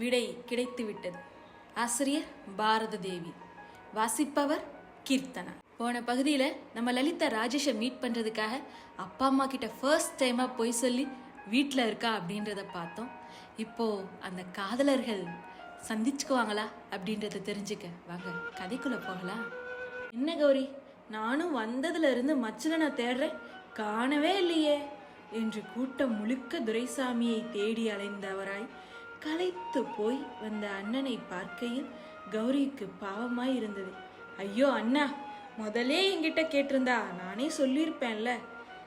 விடை கிடைத்துவிட்டது. ஆசிரியர் பாரத தேவி. வாசிப்பவர் கீர்த்தனா. போன பகுதியில் நம்ம லலிதா ராஜேஷை மீட் பண்ணுறதுக்காக அப்பா அம்மா கிட்ட ஃபர்ஸ்ட் டைமாக போய் சொல்லி வீட்டில் இருக்கா அப்படின்றத பார்த்தோம். இப்போ அந்த காதலர்கள் சந்திச்சுக்குவாங்களா அப்படின்றத தெரிஞ்சுக்க வாங்க கதைக்குள்ளே போகலாம். என்ன கௌரி நானும் வந்ததுல இருந்து நான் தேடுறேன் காணவே இல்லையே என்று கூட்டம் முழுக்க துரைசாமியை தேடி அலைந்தவராய் களைத்து போய் வந்த அண்ணனை பார்க்கையில் கௌரிக்கு பாவமாய் இருந்தது ஐயோ அண்ணா முதலே என்கிட்ட கேட்டிருந்தா நானே சொல்லியிருப்பேன்ல.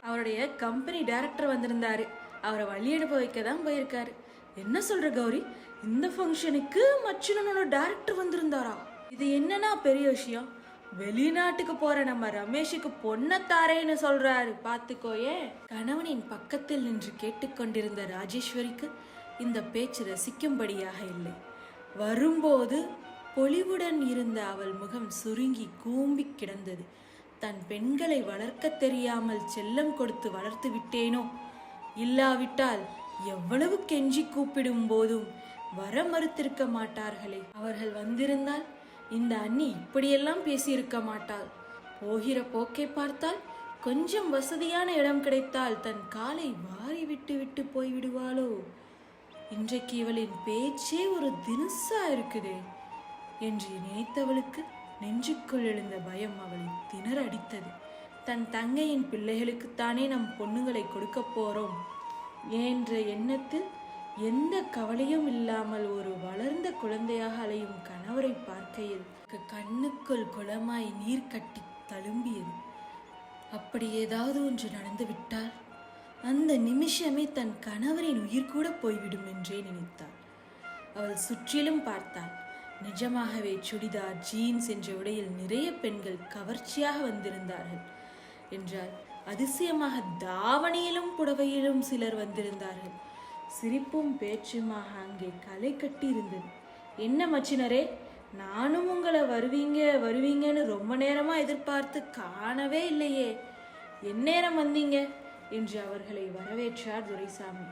அவருடைய கம்பெனி டைரக்டர் வந்திருந்தாரு. அவரை வழி அனுப்ப வைக்க தான் போயிருக்காரு. என்ன சொல்ற கௌரி? இந்த ஃபங்க்ஷனுக்கு மச்சினனோட டைரக்டர் வந்திருந்தாரா? இது என்னன்னா பெரிய விஷயம்? வெளிநாட்டுக்கு போற நம்ம ரமேஷுக்கு பொண்ணை தாரேன்னு சொல்றாரு பாத்துக்கோயே. கணவனின் பக்கத்தில் நின்று கேட்டுக்கொண்டிருந்த ராஜேஸ்வரிக்கு இந்த பேச்சு ரசிக்கும்படியாக இல்லை. வரும்போது பொலிவுடன் இருந்த அவள் முகம் சுருங்கி கூம்பி கிடந்தது. தன் பெண்களை வளர்க்க தெரியாமல் செல்லம் கொடுத்து வளர்த்து விட்டேனோ? இல்லாவிட்டால் எவ்வளவு கெஞ்சி கூப்பிடும் போதும் வர மறுத்திருக்க மாட்டார்களே. அவர்கள் வந்திருந்தால் இந்த அண்ணி இப்படியெல்லாம் பேசியிருக்க மாட்டாள். போகிற போக்கை பார்த்தால் கொஞ்சம் வசதியான இடம் கிடைத்தால் தன் காலை வாரி விட்டு விட்டு போய் விடுவாளோ இன்றைக்கு இவளின் பேச்சே ஒரு தினுசா இருக்குது என்று நினைத்தவளுக்கு நெஞ்சுக்குள் எழுந்த பயம் அவளை திணற அடித்தது. தன் தங்கையின் பிள்ளைகளுக்குத்தானே நம் பொண்ணுங்களை கொடுக்க போறோம் என்ற எண்ணத்தில் எந்த கவலையும் இல்லாமல் ஒரு வளர்ந்த குழந்தையாக அலையும் கணவரை பார்க்கையில் கண்ணுக்குள் குளமாய் நீர் கட்டி தழும்பியது. அப்படி ஏதாவது ஒன்று நடந்து விட்டால் அந்த நிமிஷமே தன் கணவரின் உயிர் கூட போய்விடும் என்றே நினைத்தாள். அவள் சுற்றிலும் பார்த்தாள். நிஜமாகவே சுடிதார் ஜீன்ஸ் என்ற உடையில் நிறைய பெண்கள் கவர்ச்சியாக வந்திருந்தார்கள். என்றால் அதிசயமாக தாவணியிலும் புடவையிலும் சிலர் வந்திருந்தார்கள். சிரிப்பும் பேச்சுமாக அங்கே களை கட்டி இருந்தது என்ன மச்சினரே நானும் உங்களை வருவீங்க வருவீங்கன்னு ரொம்ப நேரமா எதிர்பார்த்து காணவே இல்லையே. எந்நேரம் வந்தீங்க? என்று அவர்களை வரவேற்றார் துரைசாமி.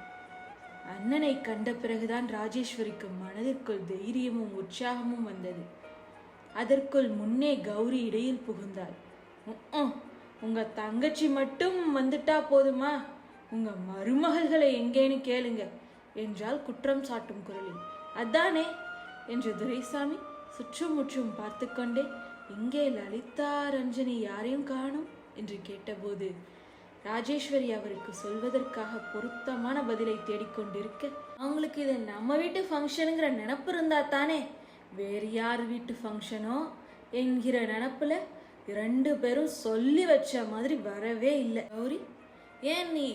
அண்ணனை கண்ட பிறகுதான் ராஜேஸ்வரிக்கு மனதிற்குள் தைரியமும் உற்சாகமும் வந்தது. அதற்குள் முன்னே கௌரி இடையில் புகுந்தாள். உங்க தங்கச்சி மட்டும் வந்துட்டா போதுமா? உங்க மருமகள்களை எங்கேன்னு கேளுங்க என்றால் குற்றம் சாட்டும் குரலில். அதானே? என்று துரைசாமி சுற்றும் முற்றும் பார்த்து கொண்டே இங்கே லலிதா ரஞ்சனி யாரையும் காணும்? என்று கேட்டபோது ராஜேஸ்வரி அவருக்கு சொல்வதற்காக பொருத்தமான பதிலை தேடிக்கொண்டிருக்க அவங்களுக்கு இது நம்ம வீட்டு ஃபங்க்ஷனுங்கிற நினப்பு இருந்தா தானே? வேறு யார் வீட்டு ஃபங்க்ஷனோ என்கிற நினப்பில் ரெண்டு பேரும் சொல்லி வச்ச மாதிரி வரவே இல்லை. கௌரி ஏன் நீ?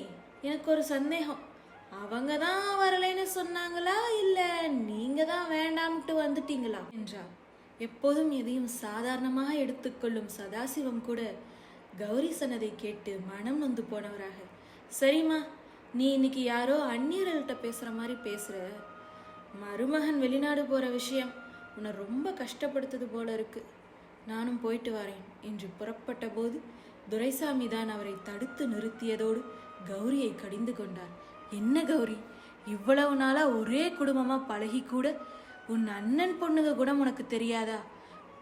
எனக்கு ஒரு சந்தேகம். அவங்க தான் வரலைன்னு சொன்னாங்களா இல்லை நீங்கள் தான் வேண்டாம்ட்டு வந்துட்டீங்களா? என்றார் எப்போதும் எதையும் சாதாரணமாக எடுத்துக்கொள்ளும் சதாசிவம் கூட கௌரி சொன்னதை கேட்டு மனம் நொந்து போனவராக. சரிம்மா நீ இன்னைக்கு யாரோ அந்நியர்கள்ட்ட பேசுகிற மாதிரி பேசுகிற மருமகன் வெளிநாடு போகிற விஷயம் உன்னை ரொம்ப கஷ்டப்படுத்துது போல இருக்கு. நானும் போயிட்டு வரேன் என்று புறப்பட்ட போது துரைசாமி தான் அவரை தடுத்து நிறுத்தியதோடு கௌரியை கடிந்து கொண்டார். என்ன கௌரி இவ்வளவு நாளாக ஒரே குடும்பமாக பழகி கூட உன் அண்ணன் பொண்ணுங்க கூடம் உனக்கு தெரியாதா?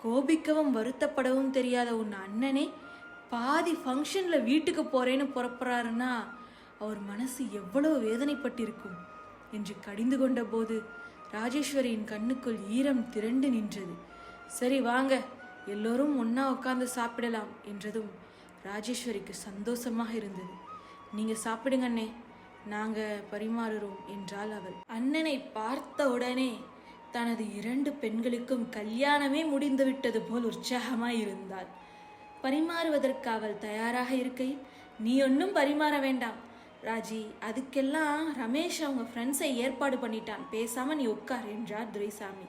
கோபிக்கவும் வருத்தப்படவும் தெரியாத உன் அண்ணனே பாதி ஃபங்க்ஷனில் வீட்டுக்கு போகிறேன்னு புறப்படுறாருன்னா அவர் மனசு எவ்வளோ வேதனைப்பட்டிருக்கும்? என்று கடிந்து கொண்ட போது ராஜேஸ்வரியின் கண்ணுக்குள் ஈரம் திரண்டு நின்றது. சரி வாங்க. எல்லோரும் ஒன்றா உட்காந்து சாப்பிடலாம் என்றதும் ராஜேஸ்வரிக்கு சந்தோஷமாக இருந்தது. நீங்கள் சாப்பிடுங்க அண்ணே. நாங்கள் பரிமாறுறோம் என்றாள் அவள். அண்ணனை பார்த்த உடனே தனது இரண்டு பெண்களுக்கும் கல்யாணமே முடிந்துவிட்டது போல் உற்சாகமாய் இருந்தாள் பரிமாறுவதற்கு அவள் தயாராக இருக்கையில் நீ ஒன்றும் பரிமாற வேண்டாம். ராஜி அதுக்கெல்லாம் ரமேஷ் அவங்க ஃப்ரெண்ட்ஸை ஏற்பாடு பண்ணிட்டான். பேசாமல் நீ உட்கார் என்றார் துரைசாமி.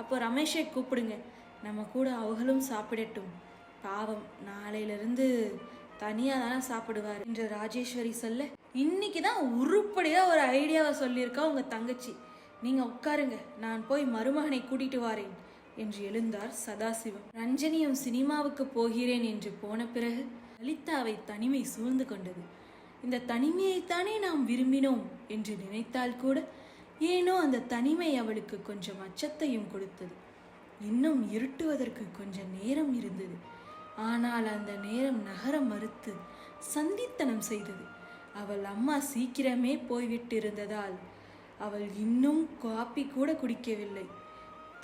அப்போ ரமேஷை கூப்பிடுங்க. நம்ம கூட அவர்களும் சாப்பிடட்டும். பாவம் நாளையிலிருந்து தனியாக தானே சாப்பிடுவார். என்று ராஜேஸ்வரி சொல்ல இன்னைக்கு தான் உருப்படியாக ஒரு ஐடியாவை சொல்லியிருக்கா உங்கள் தங்கச்சி. நீங்கள் உட்காருங்க. நான் போய் மருமகனை கூட்டிட்டு வாரேன். என்று எழுந்தார் சதாசிவம். ரஞ்சனியும் சினிமாவுக்கு போகிறேன் என்று போன பிறகு லலிதாவை தனிமை சூழ்ந்து கொண்டது. இந்த தனிமையைத்தானே நாம் விரும்பினோம் என்று நினைத்தால் கூட ஏனோ அந்த தனிமை அவளுக்கு கொஞ்சம் அச்சத்தையும் கொடுத்தது. இன்னும் இருட்டுவதற்கு கொஞ்சம் நேரம் இருந்தது. ஆனால் அந்த நேரம் நகர மறுத்து சந்தித்தனம் செய்தது. அவள் அம்மா சீக்கிரமே போய்விட்டிருந்ததால் அவள் இன்னும் காப்பி கூட குடிக்கவில்லை.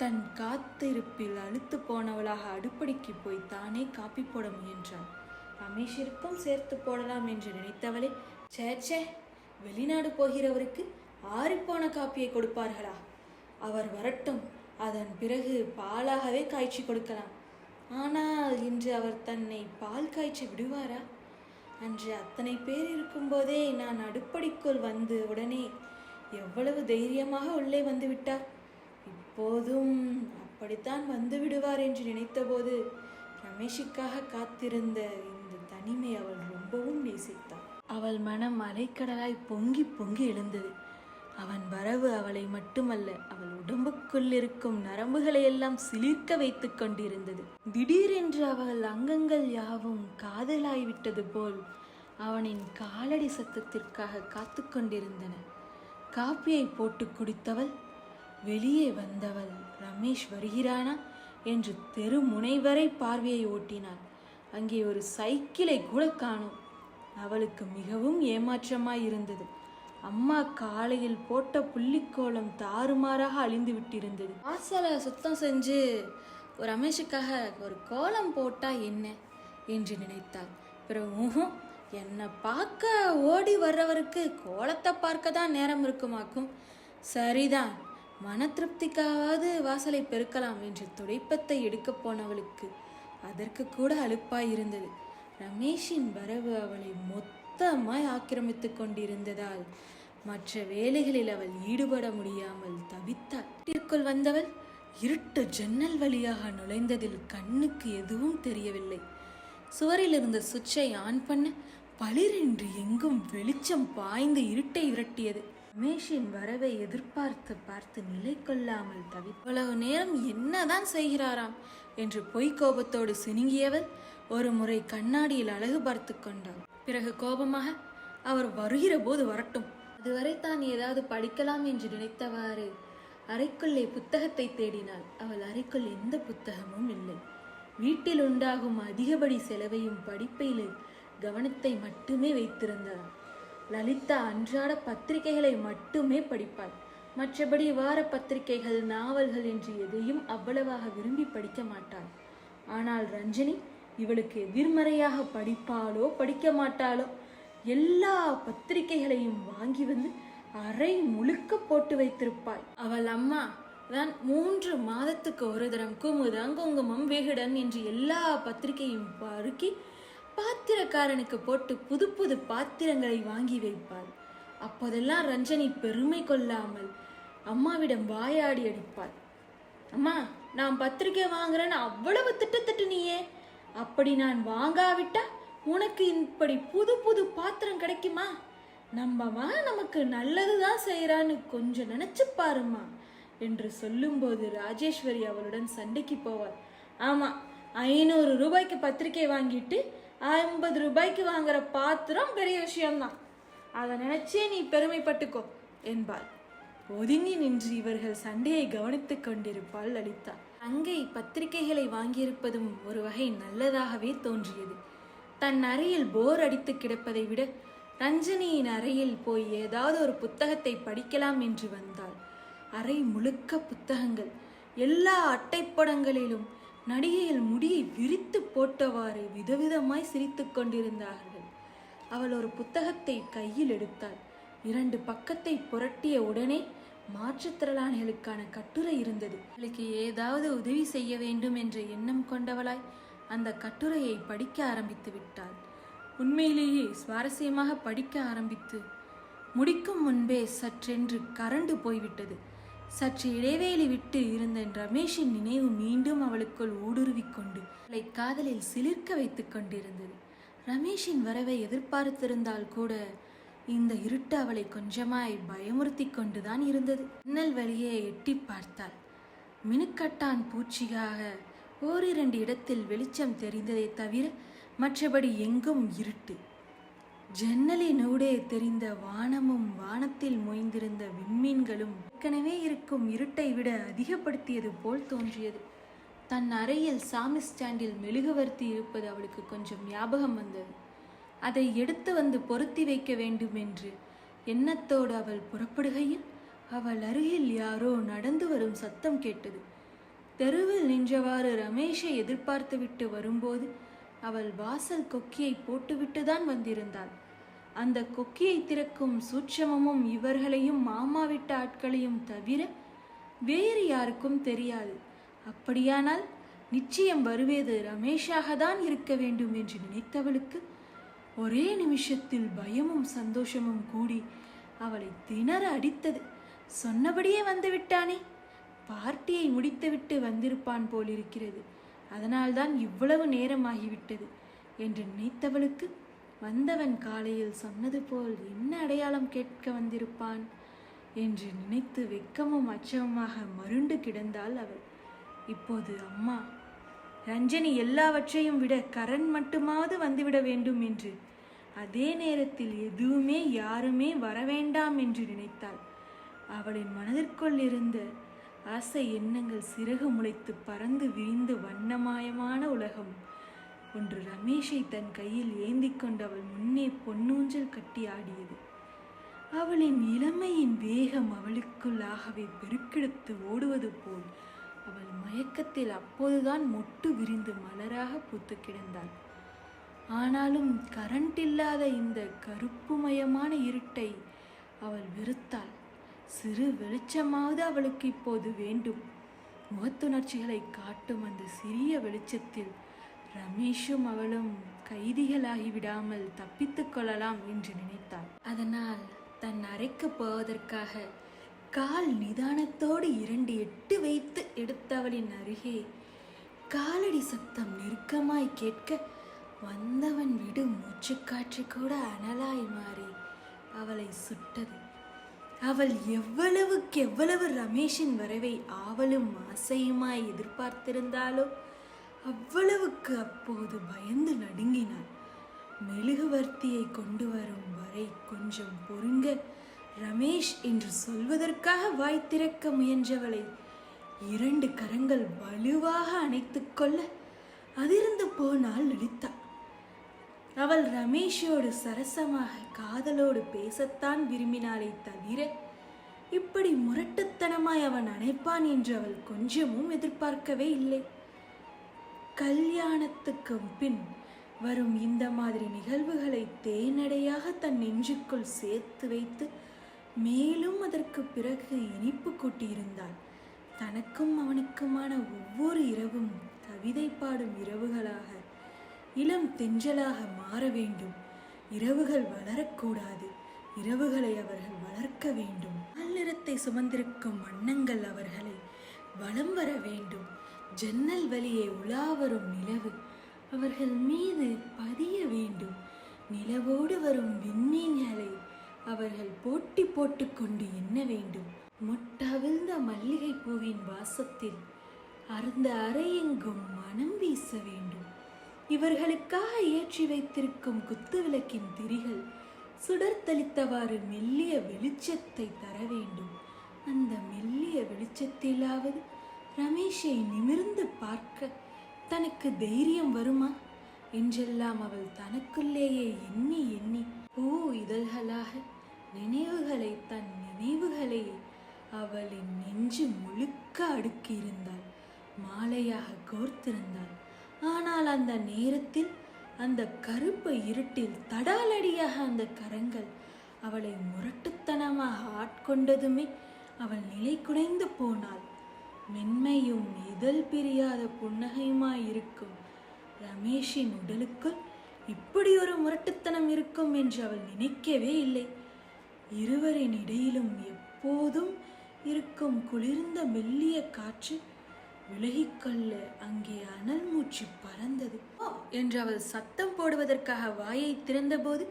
தன் காத்திருப்பில் அழுத்து போனவளாக அடுப்படிக்கு போய் தானே காப்பி போட முயன்றாள். ரமேஷிற்கும் சேர்த்து போடலாம் என்று நினைத்தவளே சேச்சே வெளிநாடு போகிறவருக்கு ஆறிப்போன காப்பியை கொடுப்பார்களா? அவர் வரட்டும் அதன் பிறகு பாலாகவே காய்ச்சி கொடுக்கலாம். ஆனால் இன்று அவர் தன்னை பால் காய்ச்ச விடுவாரா? அன்று அத்தனை பேர் இருக்கும்போதே நான் அடுப்படிக்குள் வந்து உடனே எவ்வளவு தைரியமாக உள்ளே வந்து விட்டார். அப்போதும் அப்படித்தான் வந்து விடுவார் என்று நினைத்தபோது ரமேஷுக்காக காத்திருந்த இந்த தனிமை அவள் ரொம்பவும் நேசித்தாள் அவள் மனம் அலைக்கடலாய் பொங்கி பொங்கி எழுந்தது. அவன் வரவு அவளை மட்டுமல்ல அவள் உடம்புக்குள் இருக்கும் நரம்புகளை எல்லாம் சிலிர்க்க வைத்துக் கொண்டிருந்தது. திடீரென்று அவள் அங்கங்கள் யாவும் காதலாய்விட்டது போல் அவனின் காலடி சத்தத்திற்காக காத்து கொண்டிருந்தன. காப்பியை போட்டு குடித்தவள் வெளியே வந்தவள் ரமேஷ் வருகிறானா? என்று தெரு முனைவரை பார்வையை ஓட்டினாள். அங்கே ஒரு சைக்கிளை கூட காணும். அவளுக்கு மிகவும் ஏமாற்றமாய் இருந்தது. அம்மா காலையில் போட்ட புள்ளிக்கோளம் தாறுமாறாக அழிந்து விட்டிருந்தது. வாசலை சுத்தம் செஞ்சு ஒரு ரமேஷுக்காக ஒரு கோலம் போட்டா என்ன? என்று நினைத்தாள். பிறகு என்னை பார்க்க ஓடி வர்றவருக்கு கோலத்தை பார்க்க தான் நேரம் இருக்குமாக்கும்? சரிதான். மன திருப்திக்காவது வாசலை பெருக்கலாம் என்று துடைப்பத்தை எடுக்கப் போனவளுக்கு அதற்கு கூட அலுப்பாய் இருந்தது. ரமேஷின் வரவு அவளை மொத்தமாய் ஆக்கிரமித்து கொண்டிருந்ததால் மற்ற வேலைகளில் அவள் ஈடுபட முடியாமல் தவித்தாள் வீட்டிற்குள் வந்தவள் இருட்டு ஜன்னல் வழியாக நுழைந்ததில் கண்ணுக்கு எதுவும் தெரியவில்லை. சுவரில் இருந்த சுவிட்சை ஆன் பண்ண பளிரென்று எங்கும் வெளிச்சம் பாய்ந்து இருட்டை விரட்டியது. ரமேஷின் வரவை எதிர்பார்த்து பார்த்து நிலை கொள்ளாமல் தவி இவ்வளவு நேரம் என்னதான் செய்கிறாராம்? என்று பொய் கோபத்தோடு சினுங்கியவள் ஒரு முறை கண்ணாடியில் அழகு பார்த்து கொண்டாள். பிறகு கோபமாக அவர் வருகிற போது வரட்டும். அதுவரை தான் ஏதாவது படிக்கலாம் என்று நினைத்தவாறு. அறைக்குள்ளே புத்தகத்தை தேடினாள். அவள் அறைக்குள் எந்த புத்தகமும் இல்லை. வீட்டில் உண்டாகும் அதிகப்படி செலவையும் படிப்பையில் கவனத்தை மட்டுமே வைத்திருந்தாள். லலிதா அன்றாட பத்திரிகைகளை மட்டுமே படிப்பாள். மற்றபடி வார பத்திரிகைகள் நாவல்கள் என்று எதையும் அவ்வளவாக விரும்பி படிக்க மாட்டாள். ஆனால் ரஞ்சனி இவளுக்கு எதிர்மறையாக படிப்பாளோ படிக்க மாட்டாளோ எல்லா பத்திரிகைகளையும் வாங்கி வந்து அறை முழுக்க போட்டு வைத்திருப்பாள். அவள் அம்மா தான் மூன்று மாதத்துக்கு ஒரு தரம் குமுதம் குங்குமம் விகடன் என்று எல்லா பத்திரிகையும் பருக்கி பாத்திரக்காரனுக்கு போட்டு புது புது பாத்திரங்களை வாங்கி வைப்பாள். அப்போதெல்லாம் ரஞ்சனி பெருமை கொள்ளாமல் அம்மாவிடம் வாயாடி அடிப்பாள். அம்மா நான் பத்திரிக்கை வாங்குறேன்னு அவ்வளவு திட்டத்திட்டு நீயே அப்படி நான் வாங்காவிட்டா உனக்கு இப்படி புது புது பாத்திரம் கிடைக்குமா? நம்மவா நமக்கு நல்லதுதான் செய்யறான்னு கொஞ்சம் நினைச்சு பாருமா என்று சொல்லும்போது ராஜேஸ்வரி அவளுடன் சண்டைக்கு போவாள். ஆமா ஐநூறு ரூபாய்க்கு பத்திரிக்கை வாங்கிட்டு ஐம்பது ரூபாய்க்கு வாங்குற பாத்திரம் பெரிய விஷயம்தான். அதை நினைச்சே நீ பெருமைப்பட்டுக்கோ என்பாள். ஒதுங்கி நின்று இவர்கள் சண்டையை கவனித்துக் கொண்டிருப்பாள் லலிதா. அங்கை பத்திரிகைகளை வாங்கியிருப்பதும் ஒரு வகை நல்லதாகவே தோன்றியது. தன் அறையில் போர் அடித்து கிடப்பதை விட ரஞ்சனியின் அறையில் போய் ஏதாவது ஒரு புத்தகத்தை படிக்கலாம் என்று வந்தாள். அறை முழுக்க புத்தகங்கள். எல்லா அட்டைப்படங்களிலும் நடிகையில் முடியை விரித்து போட்டவாறு விதவிதமாய் சிரித்து கொண்டிருந்தார்கள். அவள் ஒரு புத்தகத்தை கையில் எடுத்தாள். இரண்டு பக்கத்தை புரட்டிய உடனே மாற்றுத்திறனாளிகளுக்கான கட்டுரை இருந்தது. அவளுக்கு ஏதாவது உதவி செய்ய வேண்டும் என்ற எண்ணம் கொண்டவளாய் அந்த கட்டுரையை படிக்க ஆரம்பித்து விட்டாள். உண்மையிலேயே சுவாரஸ்யமாக படிக்க ஆரம்பித்து முடிக்கும் முன்பே சற்றென்று கரண்டு போய்விட்டது. சற்று இடைவேளை விட்டு இருந்த ரமேஷின் நினைவு மீண்டும் அவளுக்குள் ஊடுருவிக் கொண்டு அவளை காதலில் சிலிர்க்க வைத்துக் கொண்டிருந்தது. ரமேஷின் வரவை எதிர்பார்த்திருந்தால் கூட இந்த இருட்டு அவளை கொஞ்சமாய் பயமுறுத்தி கொண்டுதான் இருந்தது. மின்னல் வழியே எட்டி பார்த்தாள். மினுக்கட்டான் பூச்சியாக ஓரிரண்டு இடத்தில் வெளிச்சம் தெரிந்ததை தவிர மற்றபடி எங்கும் இருட்டு. ஜன்னலினூடே தெரிந்த வானமும் வானத்தில் மொய்ந்திருந்த விண்மீன்களும் ஏற்கனவே இருக்கும் இருட்டை விட அதிகப்படுத்தியது போல் தோன்றியது. தன் அறையில் சாமி ஸ்டாண்டில் மெழுகுவர்த்தி இருப்பது அவளுக்கு கொஞ்சம் ஞாபகம் வந்தது. அதை எடுத்து வந்து பொருத்தி வைக்க வேண்டும் என்று எண்ணத்தோடு அவள் புறப்படுகையில் அவள் அருகில் யாரோ நடந்து வரும் சத்தம் கேட்டது. தெருவில் நின்றவாறு ரமேஷை எதிர்பார்த்துவிட்டு வரும்போது அவள் வாசல் கொக்கியை போட்டுவிட்டுதான் வந்திருந்தாள். அந்த கொக்கியை திறக்கும் சூட்சமமும் இவர்களையும் மாமா விட்ட ஆட்களையும் தவிர வேறு யாருக்கும் தெரியாது. அப்படியானால் நிச்சயம் வருவது ரமேஷாக தான் இருக்க வேண்டும் என்று நினைத்தவளுக்கு ஒரே நிமிஷத்தில் பயமும் சந்தோஷமும் கூடி அவளை திணற அடித்தது. சொன்னபடியே வந்து விட்டானே பார்ட்டியை முடித்துவிட்டு வந்திருப்பான் போலிருக்கிறது. அதனால்தான் இவ்வளவு நேரமாகிவிட்டது என்று நினைத்தவளுக்கு வந்தவன் காலையில் சொன்னது போல் என்ன அடையாளம் கேட்க வந்திருப்பான் என்று நினைத்து வெக்கமும் அச்சமுமாக மருண்டு கிடந்தாள் அவள். இப்போது அம்மா ரஞ்சனி எல்லாவற்றையும் விட கரண் மட்டுமாவது வந்துவிட வேண்டும் என்று அதே நேரத்தில் எதுவுமே யாருமே வரவேண்டாம் என்று நினைத்தாள். அவளின் மனதிற்குள் இருந்த ஆசை எண்ணங்கள் சிறகு முளைத்து பறந்து விரிந்து வண்ணமயமான உலகம் ஒன்று ரமேஷை தன் கையில் ஏந்தி கொண்டு அவள் முன்னே பொன்னூஞ்சல் கட்டி ஆடியது. அவளின் இளமையின் வேகம் அவளுக்குள்ளாகவே பெருக்கெடுத்து ஓடுவது போல் அவள் மயக்கத்தில் அப்போதுதான் மொட்டு விரிந்து மலராக பூத்து கிடந்தாள். ஆனாலும் கரண்ட் இல்லாத இந்த கருப்புமயமான இருட்டை அவள் வெறுத்தாள். சிறு வெளிச்சமாவது அவளுக்கு இப்போது வேண்டும். முகத்துணர்ச்சிகளை காட்டும் அந்த சிறிய வெளிச்சத்தில் ரமேஷும் அவளும் கைதிகளாகி விடாமல் தப்பித்துக் கொள்ளலாம் என்று நினைத்தாள். அதனால் தன் அறைக்கு போவதற்காக கால் நிதானத்தோடு இரண்டு எட்டு வைத்து எடுத்தவளின் அருகே காலடி சத்தம் நெருக்கமாய் கேட்க வந்தவன் விடும் மூச்சுக்காற்று கூட அனலாய் மாறி அவளை சுட்டது. அவள் எவ்வளவுக்கு எவ்வளவு ரமேஷின் வரவை ஆவலும் ஆசையுமாய் எதிர்பார்த்திருந்தாலோ அவ்வளவுக்கு அப்போது பயந்து நடுங்கினாள் மெழுகுவர்த்தியை கொண்டு வரும் வரை கொஞ்சம் பொறுங்க ரமேஷ் என்று சொல்வதற்காக வாய் திறக்க முயன்றவளை இரண்டு கரங்கள் வலுவாக அணைத்துக்கொள்ள அதிர்ந்து போனால் லலிதா அவள் ரமேஷோடு சரசமாக காதலோடு பேசத்தான் விரும்பினாளே தவிர இப்படி முரட்டுத்தனமாய் அவன் அணைப்பான் என்று அவள் கொஞ்சமும் எதிர்பார்க்கவே இல்லை. கல்யாணத்துக்கு பின் வரும் இந்த மாதிரி நிகழ்வுகளை தேனடையாக தன் நெஞ்சுக்குள் சேர்த்து வைத்து மேலும் அதற்கு பிறகு இனிப்பு கூட்டியிருந்தாள். தனக்கும் அவனுக்குமான ஒவ்வொரு இரவும் கவிதை பாடும் இரவுகளாக இளம் தெஞ்சலாக மாற வேண்டும். இரவுகள் வளரக்கூடாது. இரவுகளை அவர்கள் வளர்க்க வேண்டும். நிறத்தை சுமந்திருக்கும் வண்ணங்கள் அவர்களை வலம் வர வேண்டும். ஜன்னல் வழியே உலா வரும் நிலவு அவர்கள் மீது பதிய வேண்டும். நிலவோடு வரும் விண்மீன்களை அவர்கள் போட்டி போட்டுக்கொண்டு எண்ண வேண்டும். மொட்டவிழ்ந்த மல்லிகை பூவின் வாசத்தில் அருந்த அறையெங்கும் மனம் வீச வேண்டும். இவர்களுக்காக ஏற்றி வைத்திருக்கும் குத்துவிளக்கின் திரிகள் சுடர்த்தளித்தவாறு மெல்லிய வெளிச்சத்தை தர வேண்டும். அந்த மெல்லிய வெளிச்சத்திலாவது ரமேஷை நிமிர்ந்து பார்க்க தனக்கு தைரியம் வருமா? என்றெல்லாம் அவள் தனக்குள்ளேயே எண்ணி எண்ணி பூ இதழ்களாக நினைவுகளை தன் நினைவுகளை அவளின் நெஞ்சு முழுக்க அடுக்கியிருந்தாள் மாலையாக கோர்த்திருந்தாள். ஆனால் அந்த நேரத்தில் அந்த கருப்பு இருட்டில் தடாலடியாக அந்த கரங்கள் அவளை முரட்டுத்தனமாக ஆட்கொண்டதுமே அவள் நிலை குலைந்து போனாள். மென்மையும் இதழ் பிரியாத புன்னகையுமாய் இருக்கும் ரமேஷின் உடலுக்குள் இப்படி ஒரு முரட்டுத்தனம் இருக்கும் என்று அவள் நினைக்கவே இல்லை. இருவரின் இடையிலும் எப்போதும் இருக்கும் குளிர்ந்த மெல்லிய காற்று விலகிக்கொள்ள அங்கே அனல் மூச்சு பறந்தது. என்று அவள் சத்தம் போடுவதற்காக வாயை திறந்தபோது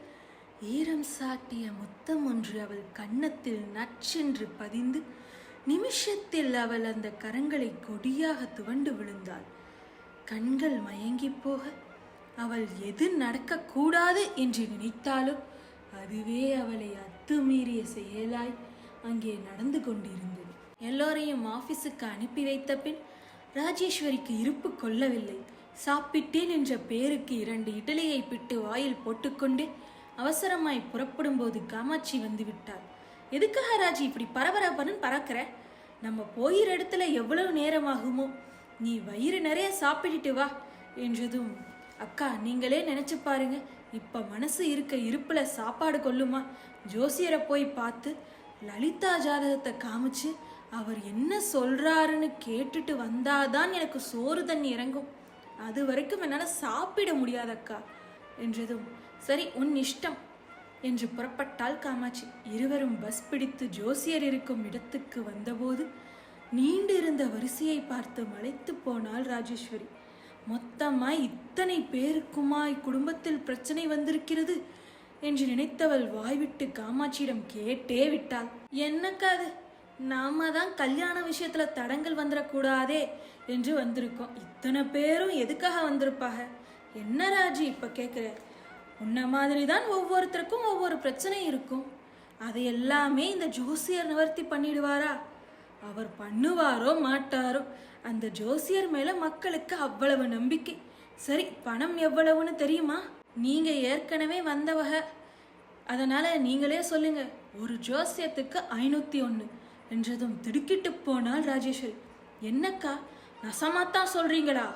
ஈரம் சாட்டிய முத்தம் ஒன்று அவள் கன்னத்தில் நச்சென்று பதிந்து நிமிஷத்தில் அவள் அந்த கரங்களை கொடியாக துவண்டு விழுந்தாள். கண்கள் மயங்கி போக அவள் எது நடக்கக்கூடாது என்று நினைத்தாலோ அதுவே அவளை அத்துமீறிய செயலாய் அங்கே நடந்து கொண்டிருந்தது. எல்லோரையும் ஆபீஸுக்கு அனுப்பி வைத்த பின் ராஜேஸ்வரிக்கு இருப்பு கொள்ளவில்லை. சாப்பிட்டேன் என்ற பேருக்கு இரண்டு இட்டலியை பிட்டு வாயில் போட்டுக்கொண்டு அவசரமாய் புறப்படும் போது காமாட்சி வந்து விட்டாள் எதுக்காக ராஜி இப்படி பரபரப்பன்னு பறக்கிற? நம்ம போயிற இடத்துல எவ்வளவு நேரமாகுமோ? நீ வயிறு நிறைய சாப்பிட்டுட்டு வா என்றதும் அக்கா நீங்களே நினைச்சு பாருங்க. இப்ப மனசு இருக்க இருப்புல சாப்பாடு கொள்ளுமா? ஜோசியரை போய் பார்த்து லலிதா ஜாதகத்தை காமிச்சு அவர் என்ன சொல்றாருன்னு கேட்டுட்டு வந்தாதான் எனக்கு சோறு தண்ணி இறங்கும். அது வரைக்கும் என்னால் சாப்பிட முடியாதக்கா என்றதும் சரி உன் இஷ்டம். என்று புறப்பட்டாள் காமாட்சி. இருவரும் பஸ் பிடித்து ஜோசியர் இருக்கும் இடத்துக்கு வந்தபோது நீண்டிருந்த வரிசையை பார்த்து மலைத்து போனாள் ராஜேஸ்வரி. மொத்தமாய் இத்தனை பேருக்குமாய் குடும்பத்தில் பிரச்சனை வந்திருக்கிறது என்று நினைத்தவள் வாய்விட்டு காமாட்சியிடம் கேட்டே விட்டாள். என்னக்கா அது நாம தான் கல்யாண விஷயத்துல தடங்கள் வந்துடக்கூடாதே என்று வந்திருக்கோம். இத்தனை பேரும் எதுக்காக வந்திருப்பாக? என்ன ராஜி இப்ப கேட்குற உன்ன மாதிரி தான் ஒவ்வொருத்தருக்கும் ஒவ்வொரு பிரச்சனை இருக்கும். அதை எல்லாமே இந்த ஜோசியர் நிவர்த்தி பண்ணிடுவாரா? அவர் பண்ணுவாரோ மாட்டாரோ அந்த ஜோசியர் மேல மக்களுக்கு அவ்வளவு நம்பிக்கை. சரி பணம் எவ்வளவுன்னு தெரியுமா? நீங்க ஏற்கனவே வந்தவக. அதனால நீங்களே சொல்லுங்க. ஒரு ஜோசியத்துக்கு ஐநூத்தி ஒன்று என்றதும் திடுக்கிட்டு போனால் ராஜேஸ்வரி. என்னக்கா? நசமாத்தான் சொல்றீங்களா?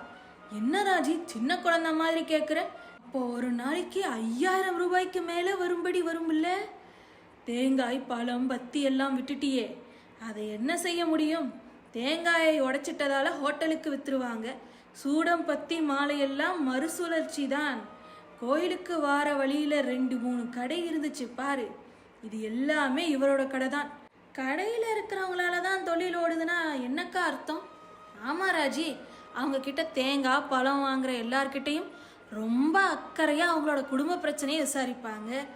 என்ன ராஜி சின்ன குழந்த மாதிரி கேட்குற அப்போ ஒரு நாளைக்கு ஐயாயிரம் ரூபாய்க்கு மேலே வரும்படி வரும்ல? தேங்காய் பழம் பத்தி எல்லாம் விட்டுட்டியே. அதை என்ன செய்ய முடியும்? தேங்காயை உடைச்சிட்டதால ஹோட்டலுக்கு வித்துருவாங்க. சூடம் பத்தி மாலையெல்லாம் மறுசுழற்சி தான். கோயிலுக்கு வார வழியில் ரெண்டு மூணு கடை இருந்துச்சு பாரு. இது எல்லாமே இவரோட கடை தான். கடையில் இருக்கிறவங்களால தான் தொழில் ஓடுதுன்னா என்னக்கா அர்த்தம்? ஆமாராஜி அவங்க கிட்ட தேங்காய் பழம் வாங்குற எல்லார்கிட்டையும் ரொம்ப அக்கறையாக அவங்களோட குடும்ப பிரச்சனையை விசாரிப்பாங்க.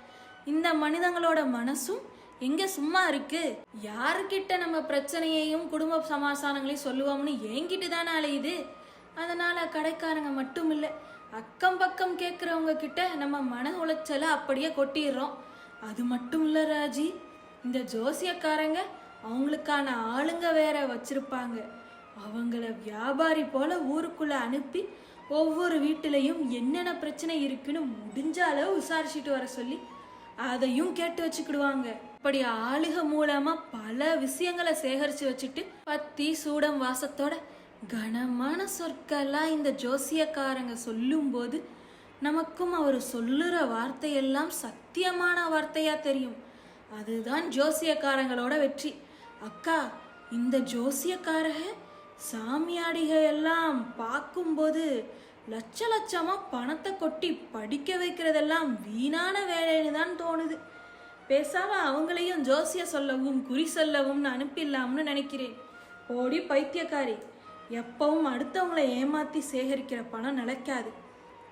இந்த மனிதங்களோட மனசும் எங்கே சும்மா இருக்கு? யாருக்கிட்ட நம்ம பிரச்சனையையும் குடும்ப சமாசானங்களையும் சொல்லுவோம்னு என்கிட்ட தானே அலையுது? அதனால் கடைக்காரங்க மட்டும் இல்லை அக்கம் பக்கம் கேட்குறவங்க கிட்ட நம்ம மன உளைச்சலை அப்படியே கொட்டிடுறோம். அது மட்டும் இல்லை ராஜி இந்த ஜோசியக்காரங்க அவங்களுக்கான ஆளுங்க வேற வச்சிருப்பாங்க. அவங்கள வியாபாரி போல ஊருக்குள்ள அனுப்பி ஒவ்வொரு வீட்டிலையும் என்னென்ன பிரச்சனை இருக்குன்னு முடிஞ்ச அளவு விசாரிச்சுட்டு வர சொல்லி அதையும் கேட்டு வச்சுக்கிடுவாங்க. இப்படி ஆளுக மூலமா பல விஷயங்களை சேகரிச்சு வச்சுட்டு பத்தி சூடம் வாசத்தோட கனமான சொற்கெல்லாம் இந்த ஜோசியக்காரங்க சொல்லும்போது நமக்கும் அவர் சொல்லுற வார்த்தையெல்லாம் சத்தியமான வார்த்தையா தெரியும். அதுதான் ஜோசியக்காரங்களோட வெற்றி. அக்கா இந்த ஜோசியக்காரக சாமியாடிக எல்லாம் பார்க்கும்போது லட்ச லட்சமா பணத்தை கொட்டி படிக்க வைக்கிறதெல்லாம் வீணான வேலைன்னு தான் தோணுது. பேசாம அவங்களையும் ஜோசிய சொல்லவும் குறி சொல்லவும்னு அனுப்பிடலாம்னு நினைக்கிறேன். ஓடி பைத்தியக்காரி எப்பவும் அடுத்தவங்களை ஏமாத்தி சேகரிக்கிற பணம் நிலைக்காது.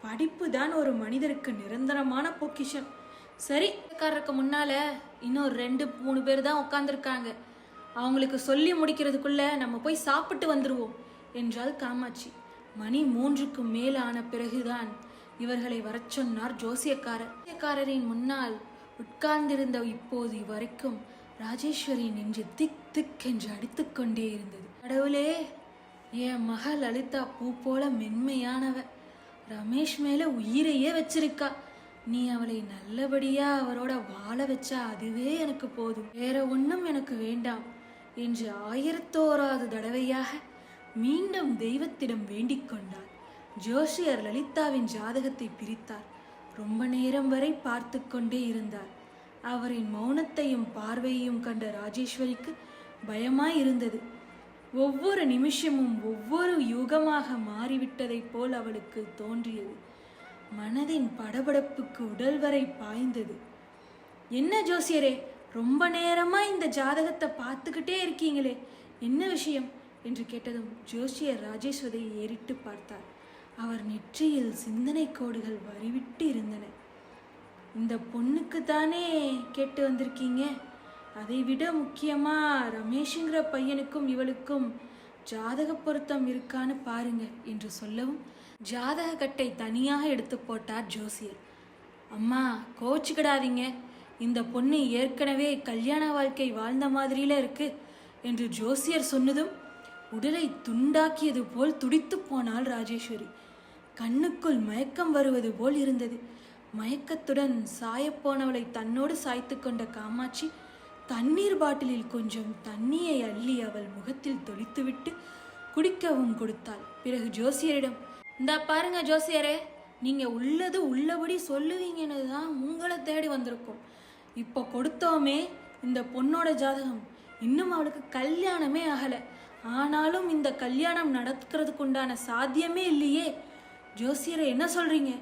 படிப்பு தான் ஒரு மனிதருக்கு நிரந்தரமான பொக்கிஷம். சரி காரருக்கு முன்னால இன்னும் ரெண்டு மூணு பேர் தான் உட்காந்துருக்காங்க அவங்களுக்கு சொல்லி முடிக்கிறதுக்குள்ள நம்ம போய் சாப்பிட்டு வந்துடுவோம் என்றாள் காமாட்சி. மணி மூன்றுக்கு மேல் ஆன பிறகுதான் இவர்களை வரச் சொன்னார் ஜோசியக்காரர். ஜோசியக்காரரின் முன்னால் உட்கார்ந்திருந்த இப்போது வரைக்கும் ராஜேஸ்வரி நெஞ்சு திக் திக் என்று அடித்துக்கொண்டே இருந்தது. கடவுளே என் மக லலிதா பூ போல மென்மையானவ. ரமேஷ் மேல உயிரையே வச்சிருக்கா. நீ அவளை நல்லபடியா அவரோட வாழ வச்சா அதுவே எனக்கு போதும். வேற ஒன்றும் எனக்கு வேண்டாம். என்று ஆயிரத்தோராது தடவையாக மீண்டும் தெய்வத்திடம் வேண்டிக் கொண்டார். ஜோஷியர் லலிதாவின் ஜாதகத்தை பிரித்தார். ரொம்ப நேரம் வரை பார்த்து கொண்டே இருந்தார். அவரின் மௌனத்தையும் பார்வையையும் கண்ட ராஜேஸ்வரிக்கு பயமாய் இருந்தது. ஒவ்வொரு நிமிஷமும் ஒவ்வொரு யுகமாக மாறிவிட்டதைப் போல் அவளுக்கு தோன்றியது. மனதின் படபடப்புக்கு உடல் வரை பாய்ந்தது. என்ன ஜோசியரே ரொம்ப நேரமா இந்த ஜாதகத்தை பார்த்துக்கிட்டே இருக்கீங்களே என்ன விஷயம்? என்று கேட்டதும் ஜோஷியர் ராஜேஸ்வரியை ஏறிட்டு பார்த்தார். அவர் நெற்றியில் சிந்தனை கோடுகள் வரிவிட்டு இருந்தன. இந்த பொண்ணுக்கு தானே கேட்டு வந்திருக்கீங்க? அதை விட முக்கியமா ரமேஷுங்கிற பையனுக்கும் இவளுக்கும் ஜாதக பொருத்தம் இருக்கான்னு பாருங்க என்று சொல்லவும் ஜாதக கட்டை தனியாக எடுத்து போட்டார் ஜோசியர். அம்மா கோச்சிக்கிடாதீங்க இந்த பொண்ணு ஏற்கனவே கல்யாண வாழ்க்கை வாழ்ந்த மாதிரியில இருக்கு என்று ஜோசியர் சொன்னதும் உடலை துண்டாக்கியது போல் துடித்துப் போனாள் ராஜேஸ்வரி. கண்ணுக்குள் மயக்கம் வருவது போல் இருந்தது. மயக்கத்துடன் சாயப்போனவளை தன்னோடு சாய்த்து கொண்ட காமாட்சி தண்ணீர் பாட்டிலில் கொஞ்சம் தண்ணியை அள்ளி அவள் முகத்தில் தொளித்துவிட்டு குடிக்கவும் கொடுத்தாள். பிறகு ஜோசியரிடம் இந்தா பாருங்க ஜோசியரே நீங்க உள்ளது உள்ளபடி சொல்லுவீங்கன்னு தான் உங்களை தேடி வந்திருக்கோம். இப்போ கொடுத்தோமே இந்த பொண்ணோட ஜாதகம். இன்னும் அவளுக்கு கல்யாணமே ஆகலை. ஆனாலும் இந்த கல்யாணம் நடக்கிறதுக்கு உண்டான சாத்தியமே இல்லையே. ஜோசியரை என்ன சொல்றீங்க?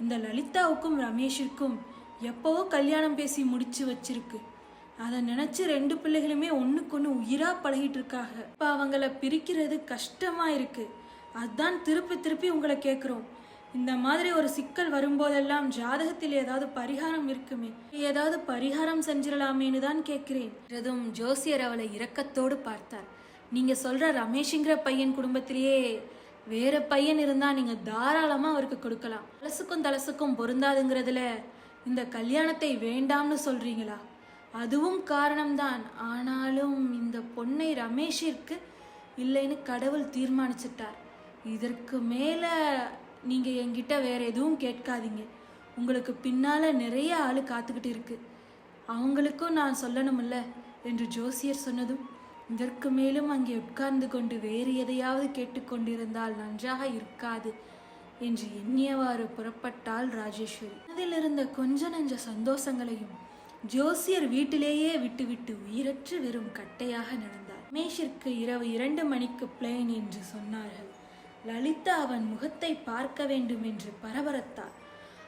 இந்த லலிதாவுக்கும் ரமேஷுக்கும் எப்போவோ கல்யாணம் பேசி முடிச்சு வச்சிருக்கு. அதை நினைச்சு ரெண்டு பிள்ளைகளுமே ஒன்றுக்கு ஒன்று உயிராக பழகிட்டு இருக்காங்க. இப்போ அவங்கள பிரிக்கிறது கஷ்டமாக இருக்கு. அதுதான் திருப்பி திருப்பி உங்களை கேட்குறோம் இந்த மாதிரி ஒரு சிக்கல் வரும்போதெல்லாம் ஜாதகத்தில் ஏதாவது பரிகாரம் இருக்குமே? ஏதாவது பரிகாரம் செஞ்சிடலாமேன்னு தான் கேட்கிறேன். அதுவும் ஜோசியர் அவளை இரக்கத்தோடு பார்த்தார். நீங்க சொல்ற ரமேஷுங்கிற பையன் குடும்பத்திலேயே வேற பையன் இருந்தா நீங்க தாராளமா அவருக்கு கொடுக்கலாம். தலசுக்கும் தலசுக்கும் பொருந்தாதுங்கிறதுல இந்த கல்யாணத்தை வேண்டாம்னு சொல்றீங்களா? அதுவும் காரணம்தான். ஆனாலும் இந்த பொண்ணை ரமேஷிற்கு இல்லைன்னு கடவுள் தீர்மானிச்சிட்டார். இதற்கு மேலே நீங்க என்கிட்ட வேற எதுவும் கேட்காதீங்க. உங்களுக்கு பின்னால நிறைய ஆள் காத்துக்கிட்டு இருக்கு. அவங்களுக்கும் நான் சொல்லணும்ல? என்று ஜோசியர் சொன்னதும் இதற்கு மேலும் அங்கே உட்கார்ந்து கொண்டு வேறு எதையாவது கேட்டுக்கொண்டிருந்தால் நன்றாக இருக்காது என்று எண்ணியவாறு புறப்பட்டாள் ராஜேஸ்வரி. அதில் இருந்த கொஞ்ச நஞ்ச சந்தோஷங்களையும் ஜோசியர் வீட்டிலேயே விட்டுவிட்டு உயிரற்று வெறும் கட்டையாக நடந்தார். மேஷிற்கு இரவு இரண்டு மணிக்கு பிளேன் என்று சொன்னார்கள். லலிதா அவன் முகத்தை பார்க்க வேண்டும் என்று பரபரத்தாள்.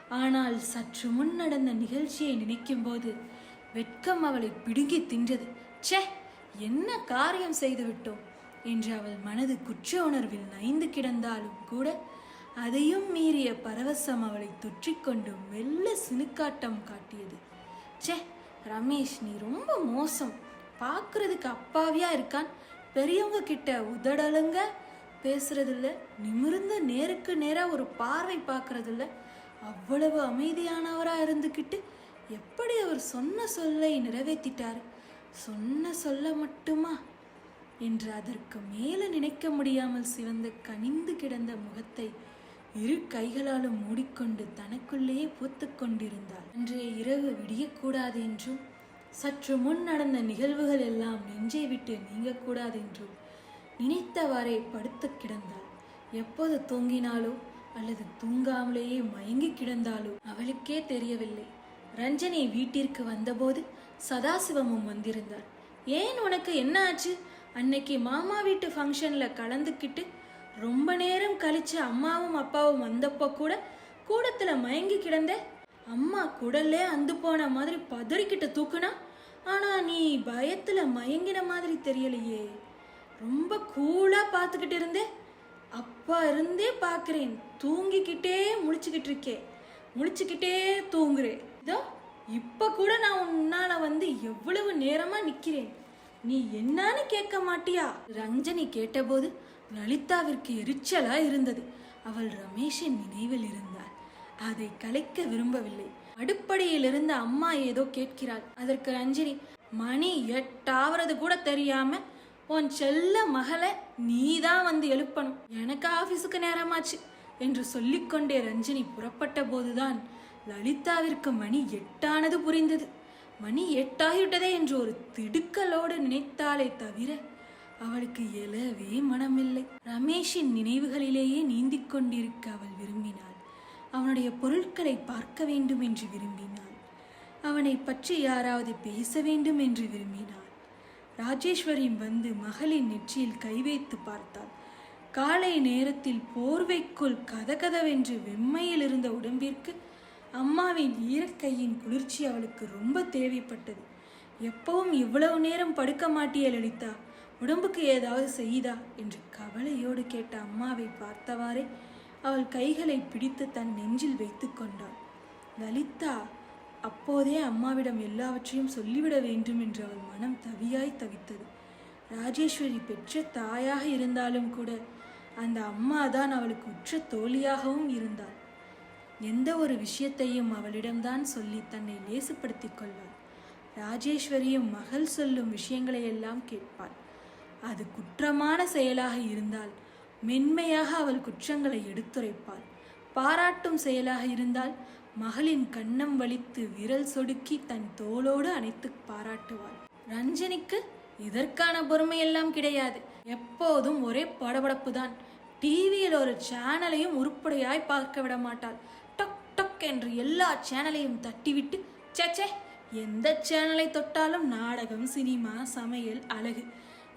ஆனால் சற்று முன் நடந்த நிகழ்ச்சியை நினைக்கும்போது வெட்கம் அவளை பிடுங்கி தின்றது. ச்சே என்ன காரியம் செய்து விட்டோம்? என்று அவள் மனது குற்ற உணர்வில் நைந்து கிடந்தாலும் கூட அதையும் மீறிய பரவசம் அவளை தொற்றிக்கொண்டு மெல்ல சினுக்காட்டம் காட்டியது. ச்சே ரமேஷ் நீ ரொம்ப மோசம். பார்க்கறதுக்கு அப்பாவியா இருக்கான். பெரியவங்க கிட்ட உதடலுங்க. பேசுறதில்ல நிமிர்ந்த நேருக்கு நேராக ஒரு பார்வை பார்க்கறதில்ல அவ்வளவு அமைதியானவராக இருந்துக்கிட்டு எப்படி அவர் சொன்ன சொல்லை நிறைவேற்றிட்டார்? சொன்ன சொல்ல மட்டுமா? என்று அதற்கு மேலே நினைக்க முடியாமல் சிவந்த கனிந்து கிடந்த முகத்தை இரு கைகளாலும் மூடிக்கொண்டு தனக்குள்ளேயே பூத்து கொண்டிருந்தாள் அன்றைய இரவு விடியக்கூடாது என்றும் சற்று முன் நடந்த நிகழ்வுகள் எல்லாம் நெஞ்சை விட்டு நீங்கக்கூடாது என்றும் நினைத்தவாறே படுத்து கிடந்தாள். எப்போது தூங்கினாலோ அல்லது தூங்காமலேயே மயங்கி கிடந்தாலோ அவளுக்கே தெரியவில்லை. ரஞ்சனி வீட்டிற்கு வந்தபோது சதாசிவமும் வந்திருந்தார் ஏன் உனக்கு என்ன ஆச்சு? அன்னைக்கு மாமா வீட்டு ஃபங்க்ஷனில் கலந்துக்கிட்டு ரொம்ப நேரம் கழிச்சு அம்மாவும் அப்பாவும் வந்தப்போ கூட கூடத்தில் மயங்கி கிடந்த? அம்மா குடல்லே அந்து போன மாதிரி பதறிக்கிட்டு தூக்குனா? ஆனால் நீ பயத்தில் மயங்கின மாதிரி தெரியலையே. ரொம்ப கூலாக பார்த்துக்கிட்டு இருந்தேன் அப்பா இருந்தே பார்க்குறேன். தூங்கிக்கிட்டே முழிச்சுக்கிட்டு இருக்கே. முழிச்சுக்கிட்டே தூங்குறேன் இதோ இப்போ கூட நான் உன்னால் வந்து எவ்வளவு நேரமாக நிற்கிறேன் நீ என்னன்னு கேட்க மாட்டியா? ரஞ்சனி கேட்டபோது லலிதாவிற்கு எரிச்சலா இருந்தது. அவள் ரமேஷின் நினைவில் இருந்தாள். அதை கலைக்க விரும்பவில்லை. அடுப்படியில் அம்மா ஏதோ கேட்கிறாள். அதற்கு ரஞ்சினி மணி எட்டாவது கூட தெரியாம உன் செல்ல மகளை நீதான் வந்து எழுப்பணும். எனக்கு ஆபீஸுக்கு நேரமாச்சு என்று சொல்லிக்கொண்டே ரஞ்சினி புறப்பட்ட போதுதான் லலிதாவிற்கு மணி எட்டானது புரிந்தது. மணி எட்டாகிவிட்டதே என்று ஒரு திடுக்கலோடு நினைத்தாலே தவிர அவளுக்கு எழவே மனமில்லை. ரமேஷின் நினைவுகளிலேயே நீந்தி கொண்டிருக்க அவள் விரும்பினாள். அவனுடைய பொருட்களை பார்க்க வேண்டும் என்று விரும்பினாள். அவனை பற்றி யாராவது பேச வேண்டும் என்று விரும்பினாள். ராஜேஸ்வரி வந்து மகளின் நெற்றியில் கை வைத்து பார்த்தாள். காலை நேரத்தில் போர்வைக்குள் கதகதவென்று வெம்மையில் இருந்த உடம்பிற்கு அம்மாவின் ஈரக்கையின் குளிர்ச்சி அவளுக்கு ரொம்ப தேவைப்பட்டது. எப்பவும் இவ்வளவு நேரம் படுக்க மாட்டிய லலிதா உடம்புக்கு ஏதாவது செய்தா என்று கவலையோடு கேட்ட அம்மாவை பார்த்தவாறே அவள் கைகளை பிடித்து தன் நெஞ்சில் வைத்து கொண்டாள். லலிதா அப்போதே அம்மாவிடம் எல்லாவற்றையும் சொல்லிவிட வேண்டும் என்று அவள் மனம் தவியாய் தவித்தது. ராஜேஸ்வரி பெற்ற தாயாக இருந்தாலும் கூட அந்த அம்மா தான் அவளுக்கு உற்ற தோழியாகவும் இருந்தாள். எந்த ஒரு விஷயத்தையும் அவளிடம்தான் சொல்லி தன்னை லேசுப்படுத்திக் கொள்வாள். ராஜேஸ்வரியும் மகள் சொல்லும் விஷயங்களை எல்லாம் கேட்பாள். அது குற்றமான செயலாக இருந்தால் மென்மையாக அவள் குற்றங்களை எடுத்துரைப்பாள். பாராட்டும் செயலாக இருந்தால் மகளின் கண்ணம் வலித்து விரல் சொடுக்கி தன் தோளோடு அணைத்து பாராட்டுவாள். ரஞ்சனிக்கு இதற்கான பொறுமையெல்லாம் கிடையாது. எப்போதும் ஒரே படபடப்பு தான் டிவியில் ஒரு சேனலையும் உருப்படியாய் பார்க்க விட மாட்டாள். டக் டக் என்று எல்லா சேனலையும் தட்டிவிட்டு சேச்சே எந்த சேனலை தொட்டாலும் நாடகம் சினிமா சமையல் அழகு.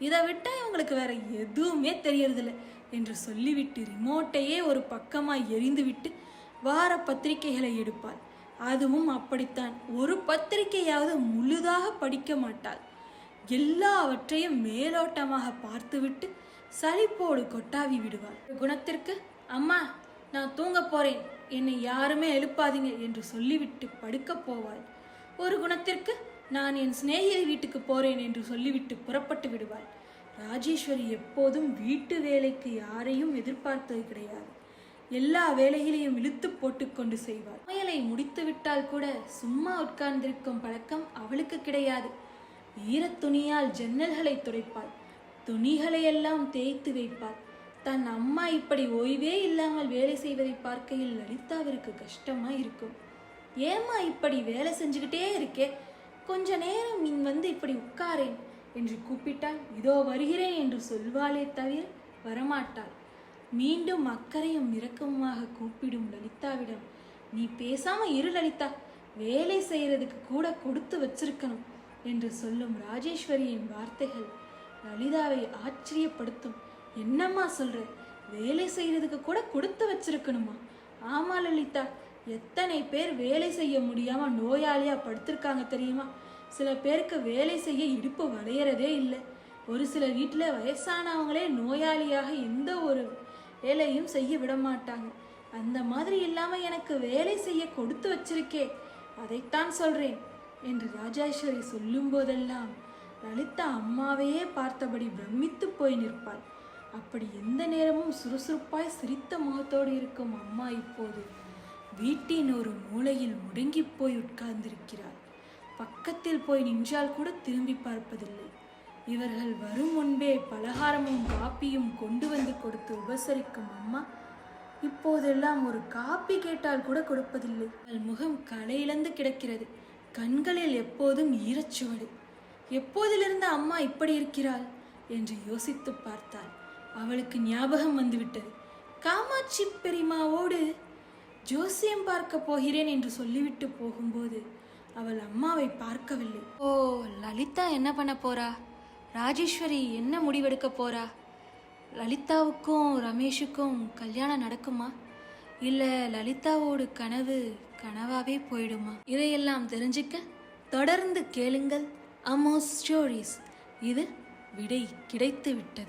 இதை விட்டால் இவங்களுக்கு வேற எதுவுமே தெரியறதில்ல என்று சொல்லிவிட்டு ரிமோட்டையே ஒரு பக்கமாக எரிந்துவிட்டு வார பத்திரிகைகளை எடுப்பாள். அதுவும் அப்படித்தான். ஒரு பத்திரிகையாவது முழுதாக படிக்க மாட்டாள். எல்லாவற்றையும் மேலோட்டமாக பார்த்துவிட்டு சலிப்போடு கொட்டாவி விடுவாள். குணத்திற்கு அம்மா நான் தூங்க போறேன். என்னை யாருமே எழுப்பாதீங்க என்று சொல்லிவிட்டு படுக்கப் போவாள். ஒரு குணத்திற்கு நான் என் சிநேகிதி வீட்டுக்கு போறேன் என்று சொல்லிவிட்டு புறப்பட்டு விடுவாள். ராஜேஸ்வரி எப்போதும் வீட்டு வேலைக்கு யாரையும் எதிர்பார்த்தது கிடையாது. எல்லா வேலைகளையும் இழுத்து போட்டுக்கொண்டு செய்வாள் சமையலை முடித்து விட்டால் கூட சும்மா உட்கார்ந்திருக்கும் பழக்கம் அவளுக்கு கிடையாது. ஈரத் துணியால் ஜன்னல்களை துடைப்பாள். துணிகளை எல்லாம் தேய்த்து வைப்பாள். தன் அம்மா இப்படி ஓய்வே இல்லாமல் வேலை செய்வதை பார்க்கையில் லலிதாவிற்கு கஷ்டமா இருக்கும் ஏம்மா இப்படி வேலை செஞ்சுக்கிட்டே இருக்கே? கொஞ்ச நேரம் நீ வந்து இப்படி உட்காரேன் என்று கூப்பிட்டால் இதோ வருகிறேன் என்று சொல்வாளே தவிர வரமாட்டாள். மீண்டும் அக்கறையும் இரக்கமுமாக கூப்பிடும் லலிதாவிடம் நீ பேசாம இரு லலிதா வேலை செய்யறதுக்கு கூட கொடுத்து வச்சிருக்கணும் என்று சொல்லும் ராஜேஸ்வரியின் வார்த்தைகள் லலிதாவை ஆச்சரியப்படுத்தும். என்னம்மா சொல்ற? வேலை செய்யறதுக்கு கூட கொடுத்து வச்சிருக்கணுமா? ஆமா லலிதா எத்தனை பேர் வேலை செய்ய முடியாம நோயாளியா படுத்திருக்காங்க தெரியுமா? சில பேருக்கு வேலை செய்ய இடுப்பு வளையறதே இல்லை. ஒரு சில வீட்டில் வயசானவங்களே நோயாளியாக எந்த ஒரு வேலையும் செய்ய விட மாட்டாங்க அந்த மாதிரி இல்லாம எனக்கு வேலை செய்ய கொடுத்து வச்சிருக்கே. அதைத்தான் சொல்றேன் என்று ராஜேஸ்வரி சொல்லும் போதெல்லாம் லலிதா அம்மாவையே பார்த்தபடி பிரமித்து போய் நிற்பாள். அப்படி எந்த நேரமும் சுறுசுறுப்பாய் சிரித்த முகத்தோடு இருக்கும் அம்மா இப்போது வீட்டின் ஒரு மூலையில் முடங்கி போய் உட்கார்ந்திருக்கிறாள். பக்கத்தில் போய் நின்றால் கூட திரும்பி பார்ப்பதில்லை. இவர்கள் வரும் முன்பே பலகாரமும் காப்பியும் கொண்டு வந்து கொடுத்து உபசரிக்கும் அம்மா. இப்போதெல்லாம் ஒரு காப்பி கேட்டால் கூட கொடுப்பதில்லை. அவள் முகம் கலையிழந்து கிடக்கிறது. கண்களில் எப்போதும் ஈரச்சுவடு. எப்போதிலிருந்து அம்மா இப்படி இருக்கிறாள் என்று யோசித்து பார்த்தாள். அவளுக்கு ஞாபகம் வந்துவிட்டது. காமாட்சி பெரியம்மாவோடு ஜோசியம் பார்க்க போகிறேன் என்று சொல்லிவிட்டு போகும்போது அவள் அம்மாவை பார்க்கவில்லை. ஓ லலிதா என்ன பண்ண போறா? ராஜேஸ்வரி என்ன முடிவெடுக்க போறா? லலிதாவுக்கும் ரமேஷுக்கும் கல்யாணம் நடக்குமா? இல்ல லலிதாவோட கனவு கனவாவே போயிடுமா? இதையெல்லாம் தெரிஞ்சுக்க தொடர்ந்து கேளுங்கள். Amos stories. இது விடை கிடைத்து விட்டது